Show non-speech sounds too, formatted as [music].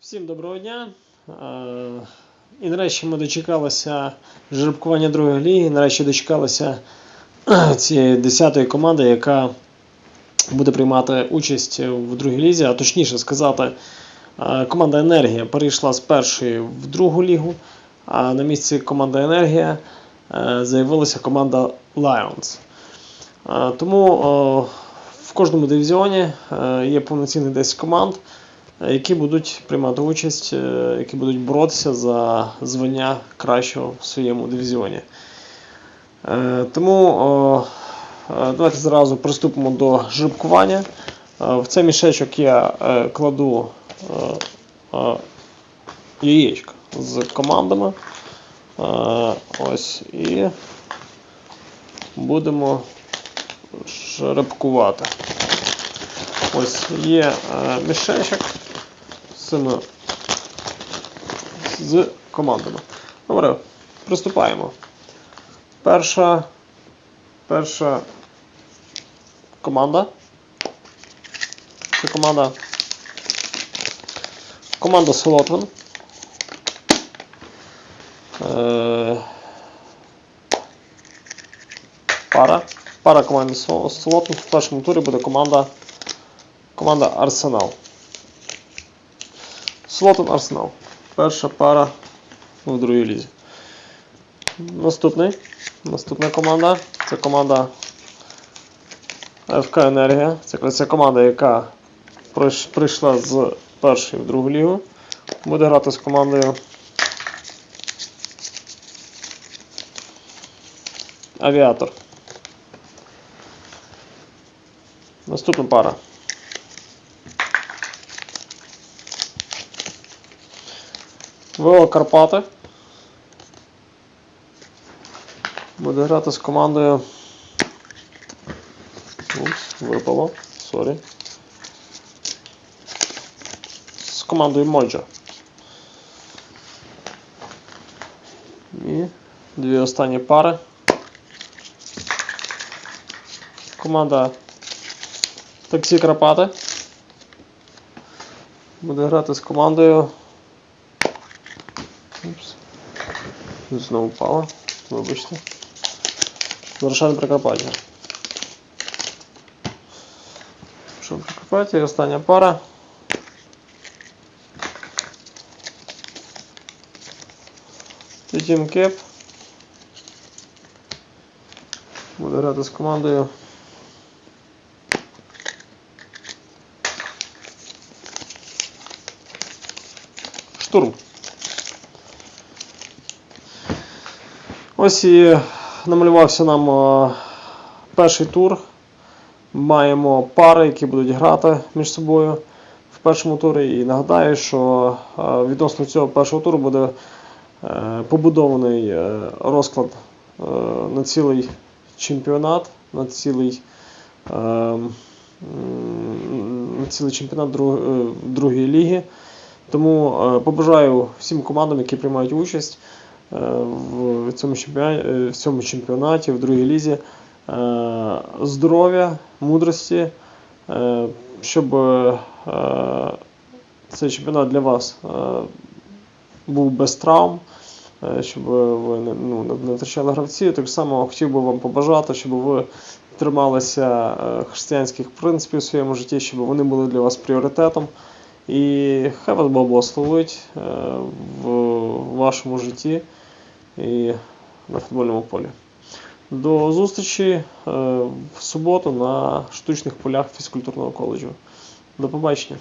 Всім доброго дня. Е, І нарешті ми дочекалися жеребкування другої ліги. Нарешті дочекалися [clears throat] цієї десятої команди, яка буде приймати участь в другій лізі. А точніше сказати, е, команда Енергія перейшла з першої в другу лігу. А на місці команди Енергія е, заявилася команда Lions. Тому в кожному дивізіоні є повноцінних 10 команд які будуть приймати участь, е, які будуть боротися за звання кращого в своєму дивізіоні. Е, Тому е, давайте зразу приступимо до жеребкування. В цей мішечок я кладу яєчко з командами. Ось і будемо жеребкувати. Ось є мішечок цими з командами. Добре, приступаємо. Перша, перша команда. Це команда. Команда Солотвин. Е, пара. Пара команди Со- Солотвин. В першому турі буде команда. Команда Арсенал. Слотон Арсенал. Перша пара в другій лізі. Наступний. Наступна команда. Це команда ФК Енергія. Це, це команда, яка прийшла з першої в другу лігу. Буде грати з командою Авіатор. Наступна пара. ВО Карпати. Буде грати з командою. Упс, випало. Сорі. З командою Моджа. І дві останні пари. Команда Таксі Карпати. Буде грати з командою. Упс. Знову впало. Вибачте. Ворошан Прикарпаття. Що Прикарпаття остання пара. Тім Кеп. Буде грати з командою. Штурм. Ось і намалювався нам е, перший тур. Маємо пари, які будуть грати між собою в першому турі. І нагадаю, що е, відносно цього першого туру буде е, побудований розклад на цілий чемпіонат, на цілий, на цілий чемпіонат друг- другої ліги. Тому побажаю всім командам, які приймають участь в цьому чемпіонаті, в цьому чемпіонаті, в другій лізі, е, здоров'я, мудрості, е, щоб е, цей чемпіонат для вас е, був без травм, е, щоб ви ну, не- втрачали гравців. Так само хотів би вам побажати, щоб ви трималися е, християнських принципів у своєму житті, щоб вони були для вас пріоритетом. І хай вас Бог благословить в вашому житті і на футбольному полі. До зустрічі е, в суботу на штучних полях фізкультурного коледжу. До побачення.